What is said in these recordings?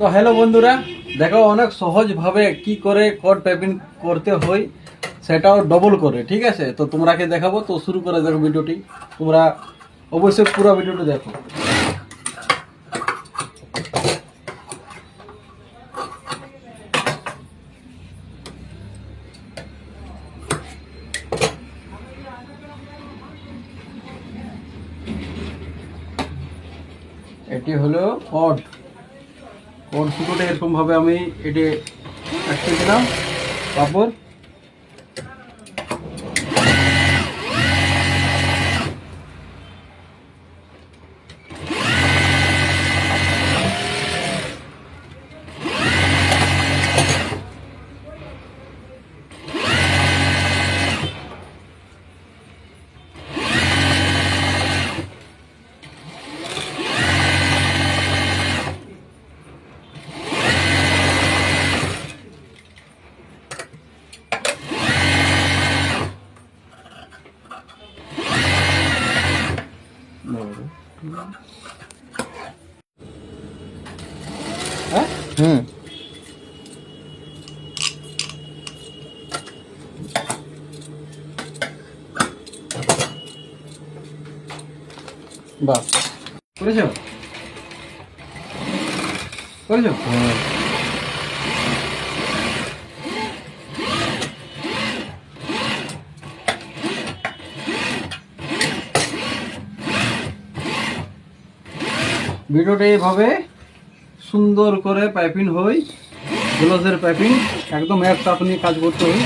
তো হ্যালো বন্ধুরা, দেখো অনেক সহজ ভাবে কি করে কোড টাইপিং করতে হয়, সেটাও ডবল করে, ঠিক আছে? তো তোমরাকে দেখাবো, তো শুরু করে দেখো ভিডিওটি। তোমরা অবশ্যই পুরো ভিডিওটি দেখো। এটি হলো কড কড সুতোটা এরকমভাবে আমি এটি আটকে দিলাম। তারপর হ্যাঁ হুম বাস করেছ করেছ ভিডিওটা এইভাবে সুন্দর করে পাইপিং হই গ্লোভসের পাইপিং, একদম এক আপনি কাজ করতে হই।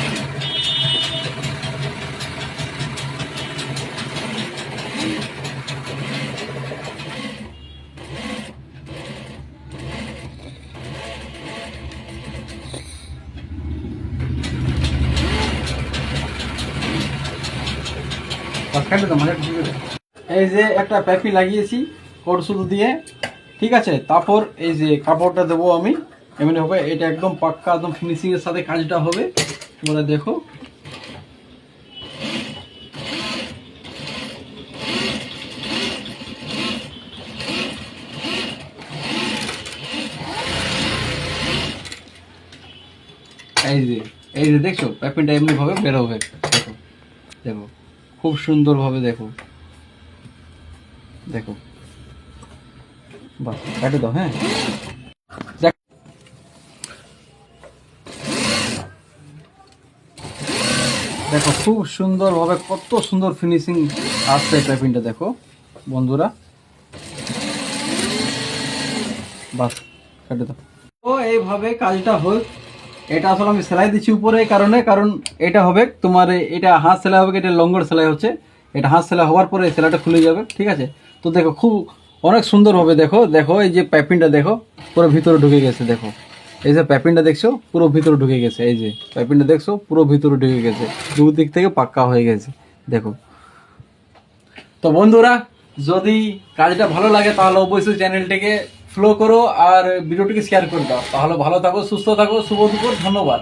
এই যে একটা প্যাপি লাগিয়েছি কোট দিয়ে, ঠিক আছে? তারপর এই যে কাপড়টা দেবো আমি, এমনি হবে, এটা একদম পাক্কা, একদম ফিনিশিং এর সাথে কাজটা হবে। তোমরা দেখো। এই যে এই যে দেখছ প্যাপিনটা এমনি ভাবে বের হবে। দেখো দেখো, খুব সুন্দর ভাবে দেখো। দেখো। হ্যাঁ। দেখ। খুব সুন্দর ভাবে কত সুন্দর ফিনিশিং আসছে প্যাপিনটা দেখো, বন্ধুরা। বাস দাও। তো এইভাবে কাজটা হোক, এটা আসলে আমি সেলাই দিচ্ছি উপরে এই কারণে, কারণ এটা হবে তোমার এটা হাত সেলাই হবে এটা লঙ্গর সেলাই হচ্ছে। এটা হাত সেলাই হওয়ার পরে সেলাইটা খুলে যাবে, ঠিক আছে? তো দেখো, খুব অনেক সুন্দর হবে, দেখো দেখো, এই যে প্যাপিনটা দেখো, পুরো ভিতরে ঢুকে গেছে, দেখো। এই যে প্যাপিনটা দেখছ, পুরো ভিতরে ঢুকে গেছে, এই যে প্যাপিনটা দেখছ, পুরো ভিতরে ঢুকে গেছে, দুদিক থেকে পাক্কা হয়ে গেছে, দেখো। তো বন্ধুরা, যদি কাজটা ভালো লাগে, তাহলে অবশ্যই চ্যানেলটিকে ফলো করো আর ভিডিওটিকে শেয়ার করে দাও। তাহলে ভালো থাকো, সুস্থ থাকো, শুভ ধন্যবাদ।